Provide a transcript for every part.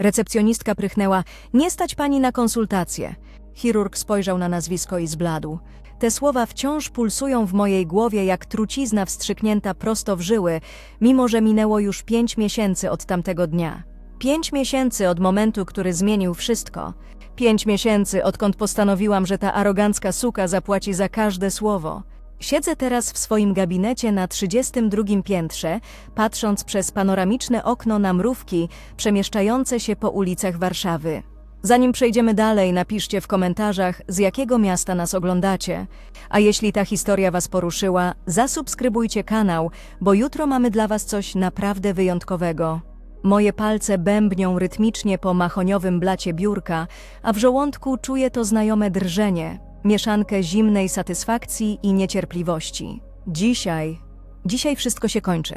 Recepcjonistka prychnęła: Nie stać pani na konsultację. Chirurg spojrzał na nazwisko i zbladł. Te słowa wciąż pulsują w mojej głowie jak trucizna wstrzyknięta prosto w żyły, mimo że minęło już pięć miesięcy od tamtego dnia. Pięć miesięcy od momentu, który zmienił wszystko. Pięć miesięcy, odkąd postanowiłam, że ta arogancka suka zapłaci za każde słowo. Siedzę teraz w swoim gabinecie na 32 piętrze, patrząc przez panoramiczne okno na mrówki przemieszczające się po ulicach Warszawy. Zanim przejdziemy dalej, napiszcie w komentarzach, z jakiego miasta nas oglądacie. A jeśli ta historia Was poruszyła, zasubskrybujcie kanał, bo jutro mamy dla Was coś naprawdę wyjątkowego. Moje palce bębnią rytmicznie po mahoniowym blacie biurka, a w żołądku czuję to znajome drżenie, mieszankę zimnej satysfakcji i niecierpliwości. Dzisiaj, dzisiaj wszystko się kończy.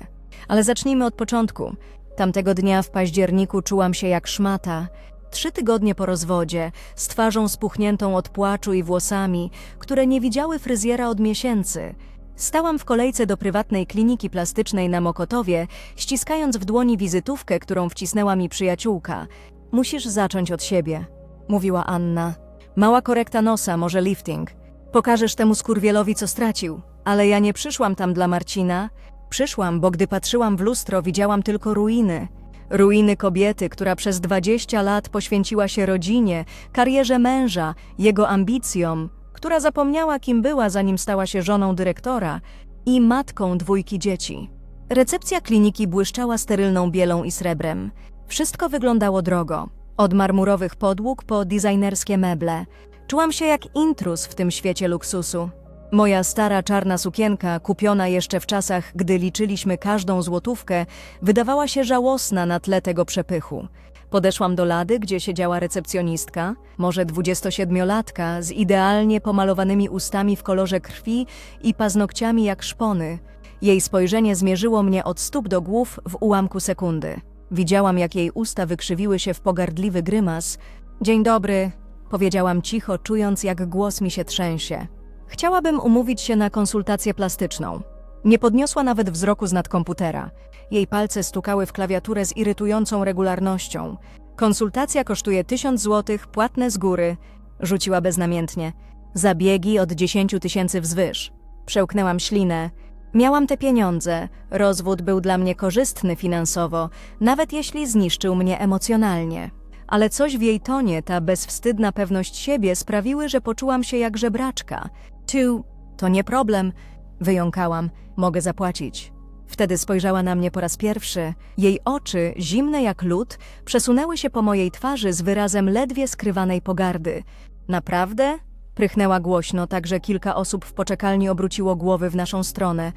Ale zacznijmy od początku. Tamtego dnia w październiku czułam się jak szmata. Trzy tygodnie po rozwodzie, z twarzą spuchniętą od płaczu i włosami, które nie widziały fryzjera od miesięcy. Stałam w kolejce do prywatnej kliniki plastycznej na Mokotowie, ściskając w dłoni wizytówkę, którą wcisnęła mi przyjaciółka. Musisz zacząć od siebie, mówiła Anna. Mała korekta nosa, może lifting. Pokażesz temu skurwielowi, co stracił. Ale ja nie przyszłam tam dla Marcina. Przyszłam, bo gdy patrzyłam w lustro, widziałam tylko ruiny. Ruiny kobiety, która przez 20 lat poświęciła się rodzinie, karierze męża, jego ambicjom, która zapomniała, kim była, zanim stała się żoną dyrektora i matką dwójki dzieci. Recepcja kliniki błyszczała sterylną bielą i srebrem. Wszystko wyglądało drogo. Od marmurowych podłóg po designerskie meble. Czułam się jak intrus w tym świecie luksusu. Moja stara czarna sukienka, kupiona jeszcze w czasach, gdy liczyliśmy każdą złotówkę, wydawała się żałosna na tle tego przepychu. Podeszłam do lady, gdzie siedziała recepcjonistka, może 27-latka, z idealnie pomalowanymi ustami w kolorze krwi i paznokciami jak szpony. Jej spojrzenie zmierzyło mnie od stóp do głów w ułamku sekundy. Widziałam, jak jej usta wykrzywiły się w pogardliwy grymas. Dzień dobry, powiedziałam cicho, czując, jak głos mi się trzęsie. Chciałabym umówić się na konsultację plastyczną. Nie podniosła nawet wzroku z nad komputera. Jej palce stukały w klawiaturę z irytującą regularnością. Konsultacja kosztuje 1000 złotych, płatne z góry, rzuciła beznamiętnie. Zabiegi od 10 tysięcy wzwyż. Przełknęłam ślinę. Miałam te pieniądze. Rozwód był dla mnie korzystny finansowo, nawet jeśli zniszczył mnie emocjonalnie. Ale coś w jej tonie, ta bezwstydna pewność siebie sprawiły, że poczułam się jak żebraczka. Tu, to nie problem, wyjąkałam, mogę zapłacić. Wtedy spojrzała na mnie po raz pierwszy. Jej oczy, zimne jak lód, przesunęły się po mojej twarzy z wyrazem ledwie skrywanej pogardy. Naprawdę? Prychnęła głośno, tak że kilka osób w poczekalni obróciło głowy w naszą stronę.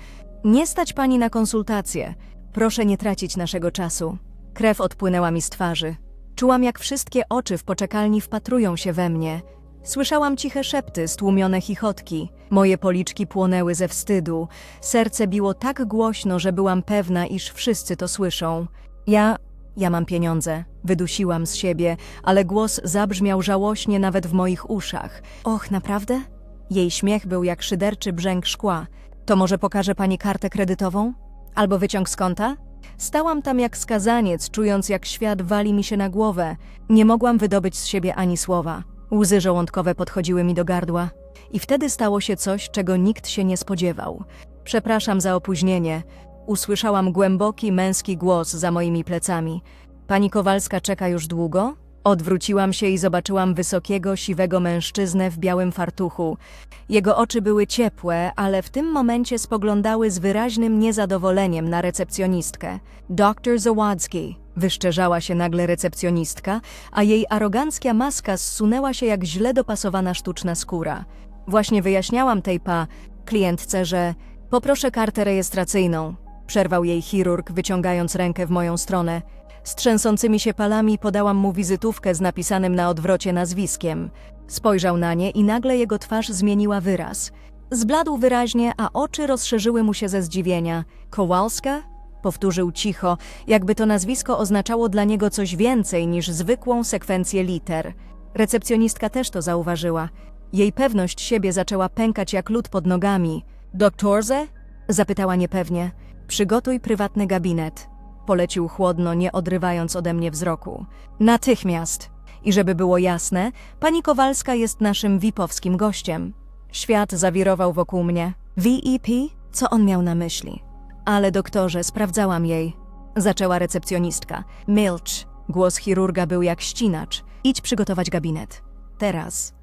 Nie stać pani na konsultację. Proszę nie tracić naszego czasu. Krew odpłynęła mi z twarzy. Czułam, jak wszystkie oczy w poczekalni wpatrują się we mnie. Słyszałam ciche szepty, stłumione chichotki. Moje policzki płonęły ze wstydu. Serce biło tak głośno, że byłam pewna, iż wszyscy to słyszą. Ja, ja mam pieniądze. Wydusiłam z siebie, ale głos zabrzmiał żałośnie nawet w moich uszach. Och, naprawdę? Jej śmiech był jak szyderczy brzęk szkła. To może pokaże pani kartę kredytową? Albo wyciąg z konta? Stałam tam jak skazaniec, czując jak świat wali mi się na głowę. Nie mogłam wydobyć z siebie ani słowa. Łzy żołądkowe podchodziły mi do gardła. I wtedy stało się coś, czego nikt się nie spodziewał. Przepraszam za opóźnienie. Usłyszałam głęboki męski głos za moimi plecami. Pani Kowalska czeka już długo? Odwróciłam się i zobaczyłam wysokiego, siwego mężczyznę w białym fartuchu. Jego oczy były ciepłe, ale w tym momencie spoglądały z wyraźnym niezadowoleniem na recepcjonistkę. Dr Zawadzki, wyszczerzała się nagle recepcjonistka, a jej arogancka maska zsunęła się jak źle dopasowana sztuczna skóra. Właśnie wyjaśniałam tej pa klientce, że poproszę kartę rejestracyjną. Przerwał jej chirurg, wyciągając rękę w moją stronę. Z trzęsącymi się palami podałam mu wizytówkę z napisanym na odwrocie nazwiskiem. Spojrzał na nie i nagle jego twarz zmieniła wyraz. Zbladł wyraźnie, a oczy rozszerzyły mu się ze zdziwienia. Kowalska? Powtórzył cicho, jakby to nazwisko oznaczało dla niego coś więcej niż zwykłą sekwencję liter. Recepcjonistka też to zauważyła. Jej pewność siebie zaczęła pękać jak lód pod nogami. Doktorze? Zapytała niepewnie. Przygotuj prywatny gabinet. polecił chłodno, nie odrywając ode mnie wzroku. Natychmiast! I żeby było jasne, pani Kowalska jest naszym VIP-owskim gościem. Świat zawirował wokół mnie. VEP? Co on miał na myśli? Ale doktorze, sprawdzałam jej. Zaczęła recepcjonistka. Milcz. Głos chirurga był jak ścinacz. Idź przygotować gabinet. Teraz.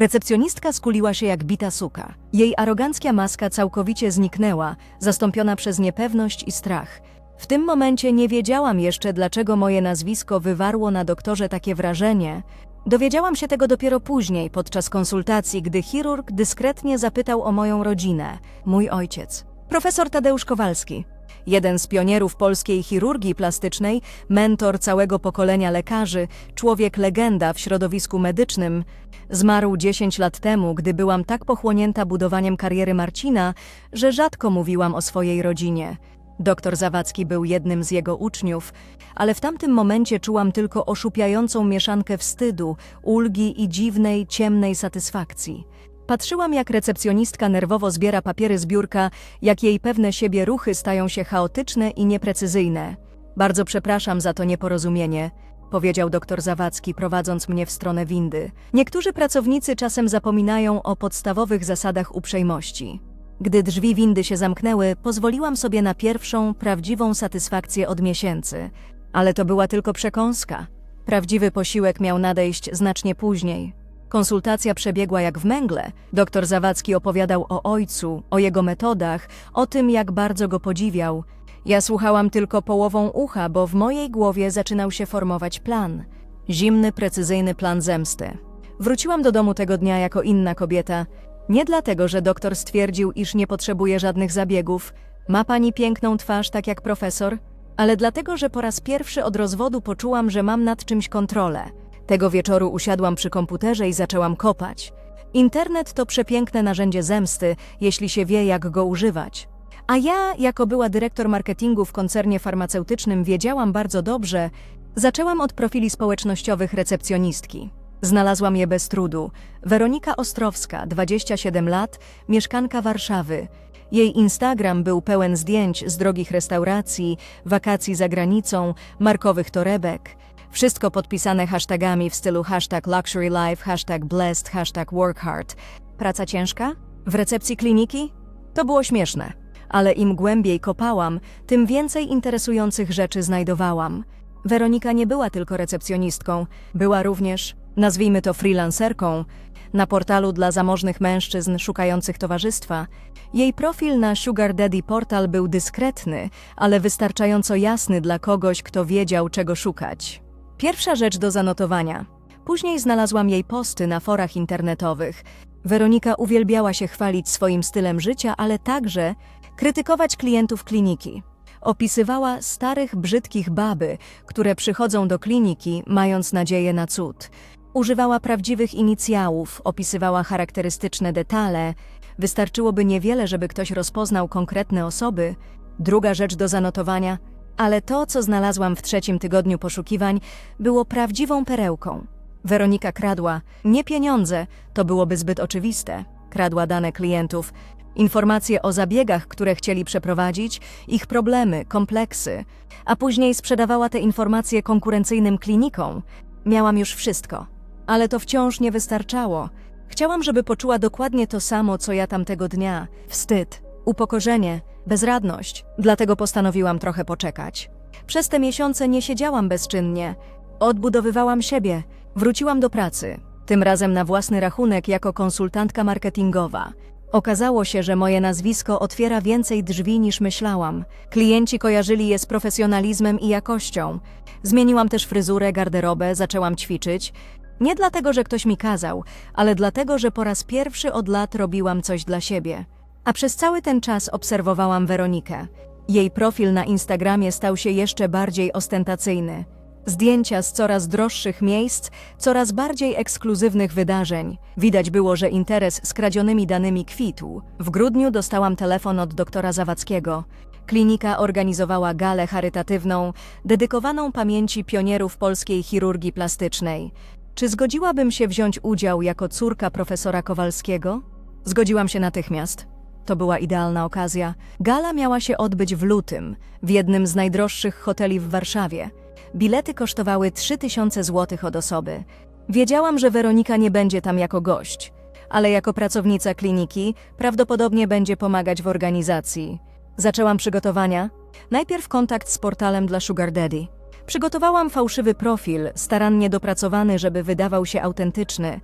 Recepcjonistka skuliła się jak bita suka. Jej arogancka maska całkowicie zniknęła, zastąpiona przez niepewność i strach. W tym momencie nie wiedziałam jeszcze, dlaczego moje nazwisko wywarło na doktorze takie wrażenie. Dowiedziałam się tego dopiero później, podczas konsultacji, gdy chirurg dyskretnie zapytał o moją rodzinę. Mój ojciec. Profesor Tadeusz Kowalski. Jeden z pionierów polskiej chirurgii plastycznej, mentor całego pokolenia lekarzy, człowiek legenda w środowisku medycznym, zmarł 10 lat temu, gdy byłam tak pochłonięta budowaniem kariery Marcina, że rzadko mówiłam o swojej rodzinie. Doktor Zawadzki był jednym z jego uczniów, ale w tamtym momencie czułam tylko oszupiającą mieszankę wstydu, ulgi i dziwnej, ciemnej satysfakcji. Patrzyłam, jak recepcjonistka nerwowo zbiera papiery z biurka, jak jej pewne siebie ruchy stają się chaotyczne i nieprecyzyjne. Bardzo przepraszam za to nieporozumienie, powiedział doktor Zawadzki, prowadząc mnie w stronę windy. Niektórzy pracownicy czasem zapominają o podstawowych zasadach uprzejmości. Gdy drzwi windy się zamknęły, pozwoliłam sobie na pierwszą, prawdziwą satysfakcję od miesięcy. Ale to była tylko przekąska. Prawdziwy posiłek miał nadejść znacznie później. Konsultacja przebiegła jak w męgle. Doktor Zawadzki opowiadał o ojcu, o jego metodach, o tym, jak bardzo go podziwiał. Ja słuchałam tylko połową ucha, bo w mojej głowie zaczynał się formować plan. Zimny, precyzyjny plan zemsty. Wróciłam do domu tego dnia jako inna kobieta. Nie dlatego, że doktor stwierdził, iż nie potrzebuje żadnych zabiegów. Ma pani piękną twarz, tak jak profesor, ale dlatego, że po raz pierwszy od rozwodu poczułam, że mam nad czymś kontrolę. Tego wieczoru usiadłam przy komputerze i zaczęłam kopać. Internet to przepiękne narzędzie zemsty, jeśli się wie, jak go używać. A ja, jako była dyrektor marketingu w koncernie farmaceutycznym, wiedziałam bardzo dobrze, zaczęłam od profili społecznościowych recepcjonistki. Znalazłam je bez trudu. Weronika Ostrowska, 27 lat, mieszkanka Warszawy. Jej Instagram był pełen zdjęć z drogich restauracji, wakacji za granicą, markowych torebek. Wszystko podpisane hashtagami w stylu hashtag luxury life, hashtag blessed, hashtag work hard. Praca ciężka? W recepcji kliniki? To było śmieszne. Ale im głębiej kopałam, tym więcej interesujących rzeczy znajdowałam. Weronika nie była tylko recepcjonistką, była również, nazwijmy to freelancerką, na portalu dla zamożnych mężczyzn szukających towarzystwa. Jej profil na Sugar Daddy Portal był dyskretny, ale wystarczająco jasny dla kogoś, kto wiedział, czego szukać. Pierwsza rzecz do zanotowania. Później znalazłam jej posty na forach internetowych. Weronika uwielbiała się chwalić swoim stylem życia, ale także krytykować klientów kliniki. Opisywała starych, brzydkich baby, które przychodzą do kliniki, mając nadzieję na cud. Używała prawdziwych inicjałów, opisywała charakterystyczne detale. Wystarczyłoby niewiele, żeby ktoś rozpoznał konkretne osoby. Druga rzecz do zanotowania, ale to, co znalazłam w trzecim tygodniu poszukiwań, było prawdziwą perełką. Weronika kradła nie pieniądze, to byłoby zbyt oczywiste. Kradła dane klientów, informacje o zabiegach, które chcieli przeprowadzić, ich problemy, kompleksy, a później sprzedawała te informacje konkurencyjnym klinikom. Miałam już wszystko, ale to wciąż nie wystarczało. Chciałam, żeby poczuła dokładnie to samo, co ja tamtego dnia: wstyd, upokorzenie, bezradność. Dlatego postanowiłam trochę poczekać. Przez te miesiące nie siedziałam bezczynnie. Odbudowywałam siebie, wróciłam do pracy, tym razem na własny rachunek jako konsultantka marketingowa. Okazało się, że moje nazwisko otwiera więcej drzwi niż myślałam. Klienci kojarzyli je z profesjonalizmem i jakością. Zmieniłam też fryzurę, garderobę, zaczęłam ćwiczyć. Nie dlatego, że ktoś mi kazał, ale dlatego, że po raz pierwszy od lat robiłam coś dla siebie. A przez cały ten czas obserwowałam Weronikę. Jej profil na Instagramie stał się jeszcze bardziej ostentacyjny. Zdjęcia z coraz droższych miejsc, coraz bardziej ekskluzywnych wydarzeń. Widać było, że interes z kradzionymi danymi kwitł. W grudniu dostałam telefon od doktora Zawadzkiego. Klinika organizowała galę charytatywną, dedykowaną pamięci pionierów polskiej chirurgii plastycznej. Czy zgodziłabym się wziąć udział jako córka profesora Kowalskiego? Zgodziłam się natychmiast. To była idealna okazja. Gala miała się odbyć w lutym, w jednym z najdroższych hoteli w Warszawie. Bilety kosztowały 3000 zł od osoby. Wiedziałam, że Weronika nie będzie tam jako gość, ale jako pracownica kliniki prawdopodobnie będzie pomagać w organizacji. Zaczęłam przygotowania. Najpierw kontakt z portalem dla Sugar Daddy. Przygotowałam fałszywy profil, starannie dopracowany, żeby wydawał się autentyczny.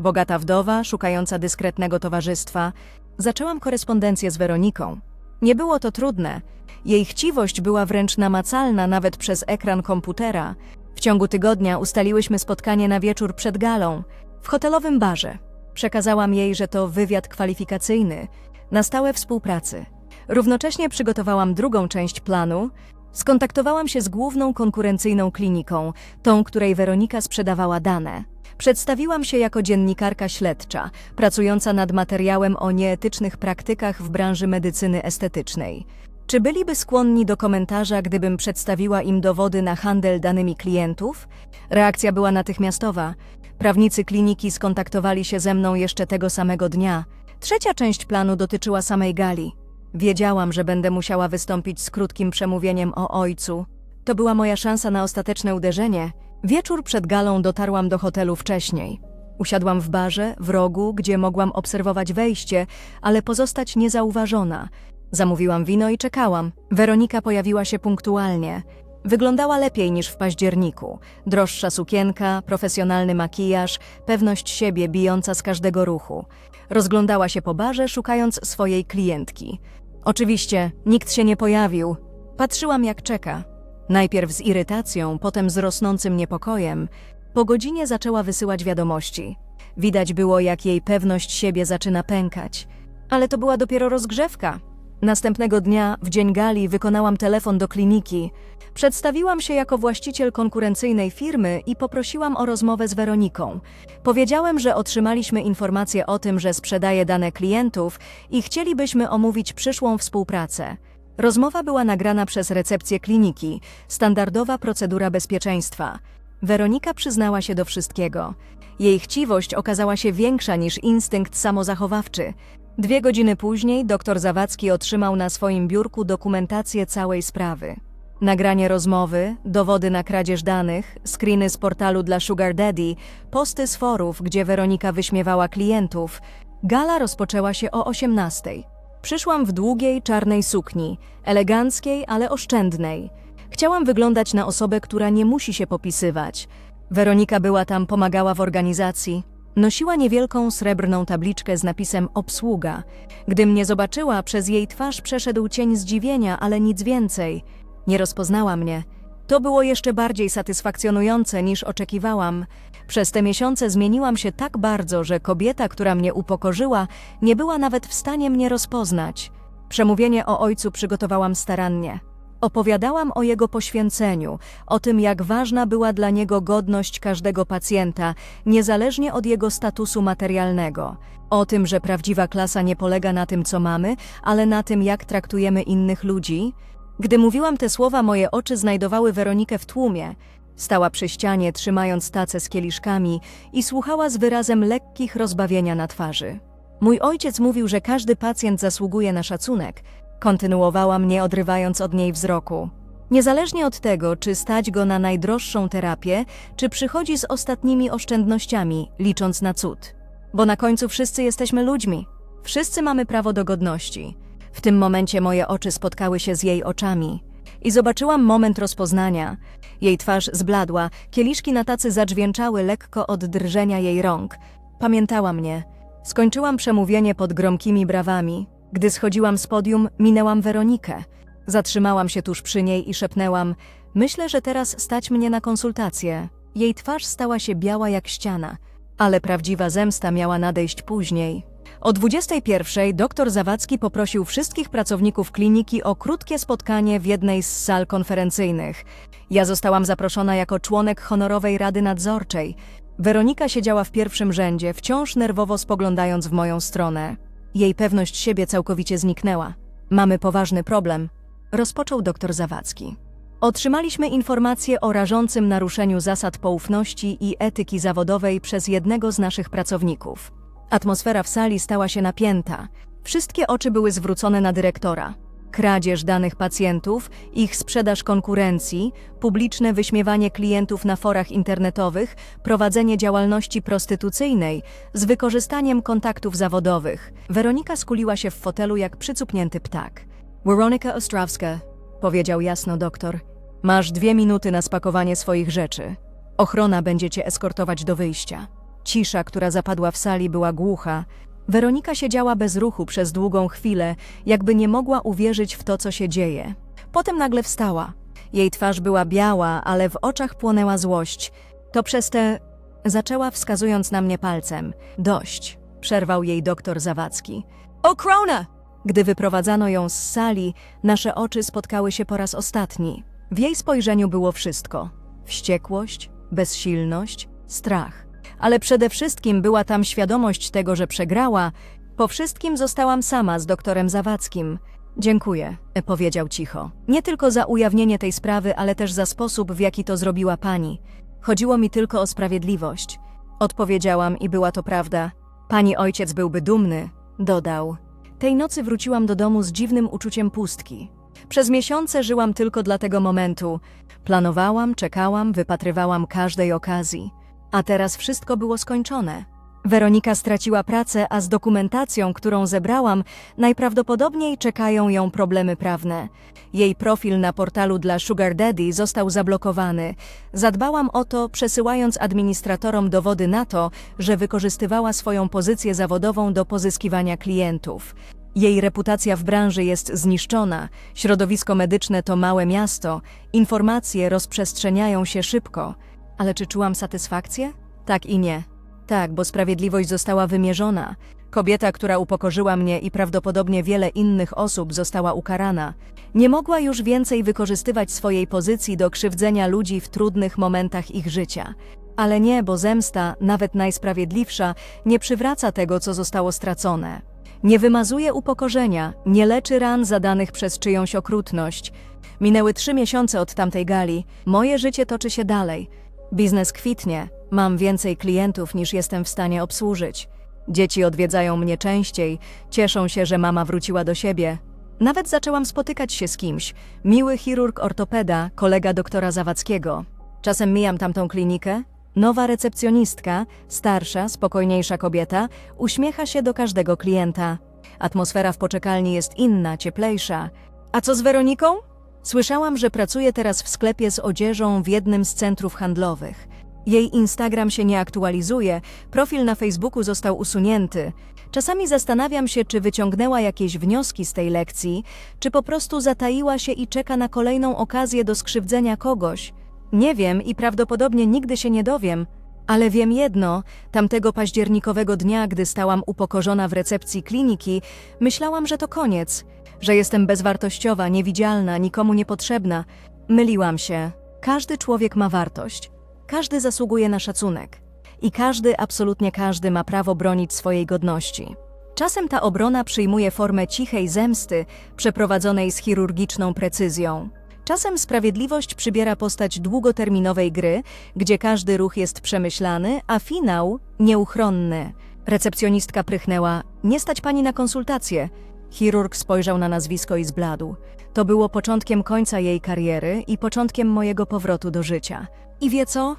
Bogata wdowa, szukająca dyskretnego towarzystwa. Zaczęłam korespondencję z Weroniką. Nie było to trudne. Jej chciwość była wręcz namacalna nawet przez ekran komputera. W ciągu tygodnia ustaliłyśmy spotkanie na wieczór przed galą, w hotelowym barze. Przekazałam jej, że to wywiad kwalifikacyjny, na stałe współpracy. Równocześnie przygotowałam drugą część planu. Skontaktowałam się z główną konkurencyjną kliniką, tą, której Weronika sprzedawała dane. Przedstawiłam się jako dziennikarka śledcza, pracująca nad materiałem o nieetycznych praktykach w branży medycyny estetycznej. Czy byliby skłonni do komentarza, gdybym przedstawiła im dowody na handel danymi klientów? Reakcja była natychmiastowa. Prawnicy kliniki skontaktowali się ze mną jeszcze tego samego dnia. Trzecia część planu dotyczyła samej gali. Wiedziałam, że będę musiała wystąpić z krótkim przemówieniem o ojcu. To była moja szansa na ostateczne uderzenie. Wieczór przed galą dotarłam do hotelu wcześniej. Usiadłam w barze, w rogu, gdzie mogłam obserwować wejście, ale pozostać niezauważona. Zamówiłam wino i czekałam. Weronika pojawiła się punktualnie. Wyglądała lepiej niż w październiku. Droższa sukienka, profesjonalny makijaż, pewność siebie bijąca z każdego ruchu. Rozglądała się po barze, szukając swojej klientki. Oczywiście, nikt się nie pojawił. Patrzyłam, jak czeka. Najpierw z irytacją, potem z rosnącym niepokojem. Po godzinie zaczęła wysyłać wiadomości. Widać było, jak jej pewność siebie zaczyna pękać. Ale to była dopiero rozgrzewka. Następnego dnia, w dzień gali, wykonałam telefon do kliniki. Przedstawiłam się jako właściciel konkurencyjnej firmy i poprosiłam o rozmowę z Weroniką. Powiedziałem, że otrzymaliśmy informację o tym, że sprzedaje dane klientów i chcielibyśmy omówić przyszłą współpracę. Rozmowa była nagrana przez recepcję kliniki, standardowa procedura bezpieczeństwa. Weronika przyznała się do wszystkiego. Jej chciwość okazała się większa niż instynkt samozachowawczy. Dwie godziny później dr Zawadzki otrzymał na swoim biurku dokumentację całej sprawy. Nagranie rozmowy, dowody na kradzież danych, screeny z portalu dla Sugar Daddy, posty z forów, gdzie Weronika wyśmiewała klientów. Gala rozpoczęła się o 18. Przyszłam w długiej, czarnej sukni, eleganckiej, ale oszczędnej. Chciałam wyglądać na osobę, która nie musi się popisywać. Weronika była tam, pomagała w organizacji. Nosiła niewielką srebrną tabliczkę z napisem obsługa. Gdy mnie zobaczyła, przez jej twarz przeszedł cień zdziwienia, ale nic więcej. Nie rozpoznała mnie. To było jeszcze bardziej satysfakcjonujące niż oczekiwałam. Przez te miesiące zmieniłam się tak bardzo, że kobieta, która mnie upokorzyła, nie była nawet w stanie mnie rozpoznać. Przemówienie o ojcu przygotowałam starannie. Opowiadałam o jego poświęceniu, o tym, jak ważna była dla niego godność każdego pacjenta, niezależnie od jego statusu materialnego. O tym, że prawdziwa klasa nie polega na tym, co mamy, ale na tym, jak traktujemy innych ludzi. Gdy mówiłam te słowa, moje oczy znajdowały Weronikę w tłumie. Stała przy ścianie, trzymając tacę z kieliszkami i słuchała z wyrazem lekkich rozbawienia na twarzy. Mój ojciec mówił, że każdy pacjent zasługuje na szacunek. Kontynuowałam, nie odrywając od niej wzroku. Niezależnie od tego, czy stać go na najdroższą terapię, czy przychodzi z ostatnimi oszczędnościami, licząc na cud. Bo na końcu wszyscy jesteśmy ludźmi. Wszyscy mamy prawo do godności. W tym momencie moje oczy spotkały się z jej oczami i zobaczyłam moment rozpoznania. Jej twarz zbladła, kieliszki na tacy zadźwięczały lekko od drżenia jej rąk. Pamiętała mnie. Skończyłam przemówienie pod gromkimi brawami. Gdy schodziłam z podium, minęłam Weronikę. Zatrzymałam się tuż przy niej i szepnęłam: Myślę, że teraz stać mnie na konsultację. Jej twarz stała się biała jak ściana, ale prawdziwa zemsta miała nadejść później. O 21 dr Zawadzki poprosił wszystkich pracowników kliniki o krótkie spotkanie w jednej z sal konferencyjnych. Ja zostałam zaproszona jako członek honorowej rady nadzorczej. Weronika siedziała w pierwszym rzędzie, wciąż nerwowo spoglądając w moją stronę. Jej pewność siebie całkowicie zniknęła. Mamy poważny problem, rozpoczął dr Zawadzki. Otrzymaliśmy informację o rażącym naruszeniu zasad poufności i etyki zawodowej przez jednego z naszych pracowników. Atmosfera w sali stała się napięta. Wszystkie oczy były zwrócone na dyrektora. Kradzież danych pacjentów, ich sprzedaż konkurencji, publiczne wyśmiewanie klientów na forach internetowych, prowadzenie działalności prostytucyjnej z wykorzystaniem kontaktów zawodowych. Weronika skuliła się w fotelu jak przycupnięty ptak. Weronika Ostrawska, powiedział jasno doktor. Masz dwie minuty na spakowanie swoich rzeczy. Ochrona będzie cię eskortować do wyjścia. Cisza, która zapadła w sali, była głucha. Weronika siedziała bez ruchu przez długą chwilę, jakby nie mogła uwierzyć w to, co się dzieje. Potem nagle wstała. Jej twarz była biała, ale w oczach płonęła złość. To przez te. Zaczęła wskazując na mnie palcem. Dość, przerwał jej doktor Zawadzki. O, Krona! Gdy wyprowadzano ją z sali, nasze oczy spotkały się po raz ostatni. W jej spojrzeniu było wszystko: wściekłość, bezsilność, strach. Ale przede wszystkim była tam świadomość tego, że przegrała. Po wszystkim zostałam sama z doktorem Zawadzkim. Dziękuję, powiedział cicho. Nie tylko za ujawnienie tej sprawy, ale też za sposób, w jaki to zrobiła pani. Chodziło mi tylko o sprawiedliwość. Odpowiedziałam i była to prawda. Pani ojciec byłby dumny, dodał. Tej nocy wróciłam do domu z dziwnym uczuciem pustki. Przez miesiące żyłam tylko dla tego momentu. Planowałam, czekałam, wypatrywałam każdej okazji. A teraz wszystko było skończone. Weronika straciła pracę, a z dokumentacją, którą zebrałam, najprawdopodobniej czekają ją problemy prawne. Jej profil na portalu dla Sugar Daddy został zablokowany. Zadbałam o to, przesyłając administratorom dowody na to, że wykorzystywała swoją pozycję zawodową do pozyskiwania klientów. Jej reputacja w branży jest zniszczona, środowisko medyczne to małe miasto, informacje rozprzestrzeniają się szybko. Ale czy czułam satysfakcję? Tak i nie. Tak, bo sprawiedliwość została wymierzona. Kobieta, która upokorzyła mnie i prawdopodobnie wiele innych osób została ukarana. Nie mogła już więcej wykorzystywać swojej pozycji do krzywdzenia ludzi w trudnych momentach ich życia. Ale nie, bo zemsta, nawet najsprawiedliwsza, nie przywraca tego, co zostało stracone. Nie wymazuje upokorzenia, nie leczy ran zadanych przez czyjąś okrutność. Minęły trzy miesiące od tamtej gali. Moje życie toczy się dalej. Biznes kwitnie, mam więcej klientów niż jestem w stanie obsłużyć. Dzieci odwiedzają mnie częściej, cieszą się, że mama wróciła do siebie. Nawet zaczęłam spotykać się z kimś. Miły chirurg ortopeda, kolega doktora Zawadzkiego. Czasem mijam tamtą klinikę. Nowa recepcjonistka, starsza, spokojniejsza kobieta, uśmiecha się do każdego klienta. Atmosfera w poczekalni jest inna, cieplejsza. A co z Weroniką? Słyszałam, że pracuje teraz w sklepie z odzieżą w jednym z centrów handlowych. Jej Instagram się nie aktualizuje, profil na Facebooku został usunięty. Czasami zastanawiam się, czy wyciągnęła jakieś wnioski z tej lekcji, czy po prostu zataiła się i czeka na kolejną okazję do skrzywdzenia kogoś. Nie wiem i prawdopodobnie nigdy się nie dowiem, ale wiem jedno: tamtego październikowego dnia, gdy stałam upokorzona w recepcji kliniki, myślałam, że to koniec, że jestem bezwartościowa, niewidzialna, nikomu niepotrzebna. Myliłam się. Każdy człowiek ma wartość. Każdy zasługuje na szacunek. I każdy, absolutnie każdy, ma prawo bronić swojej godności. Czasem ta obrona przyjmuje formę cichej zemsty, przeprowadzonej z chirurgiczną precyzją. Czasem sprawiedliwość przybiera postać długoterminowej gry, gdzie każdy ruch jest przemyślany, a finał nieuchronny. Recepcjonistka prychnęła: Nie stać pani na konsultację. Chirurg spojrzał na nazwisko i zbladł. To było początkiem końca jej kariery i początkiem mojego powrotu do życia. I wie co?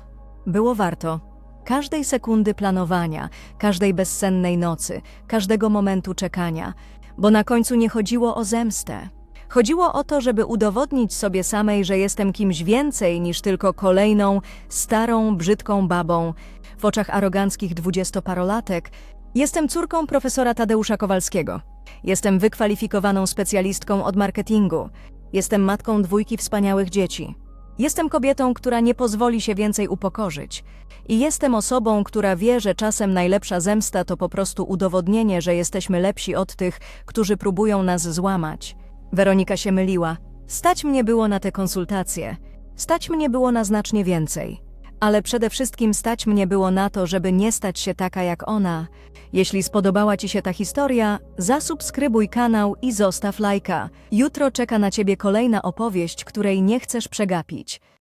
Było warto. Każdej sekundy planowania, każdej bezsennej nocy, każdego momentu czekania, bo na końcu nie chodziło o zemstę. Chodziło o to, żeby udowodnić sobie samej, że jestem kimś więcej niż tylko kolejną, starą, brzydką babą. W oczach aroganckich dwudziestoparolatek jestem córką profesora Tadeusza Kowalskiego. Jestem wykwalifikowaną specjalistką od marketingu. Jestem matką dwójki wspaniałych dzieci. Jestem kobietą, która nie pozwoli się więcej upokorzyć. I jestem osobą, która wie, że czasem najlepsza zemsta to po prostu udowodnienie, że jesteśmy lepsi od tych, którzy próbują nas złamać. Weronika się myliła. Stać mnie było na te konsultacje. Stać mnie było na znacznie więcej. Ale przede wszystkim stać mnie było na to, żeby nie stać się taka jak ona. Jeśli spodobała Ci się ta historia, zasubskrybuj kanał i zostaw lajka. Jutro czeka na Ciebie kolejna opowieść, której nie chcesz przegapić.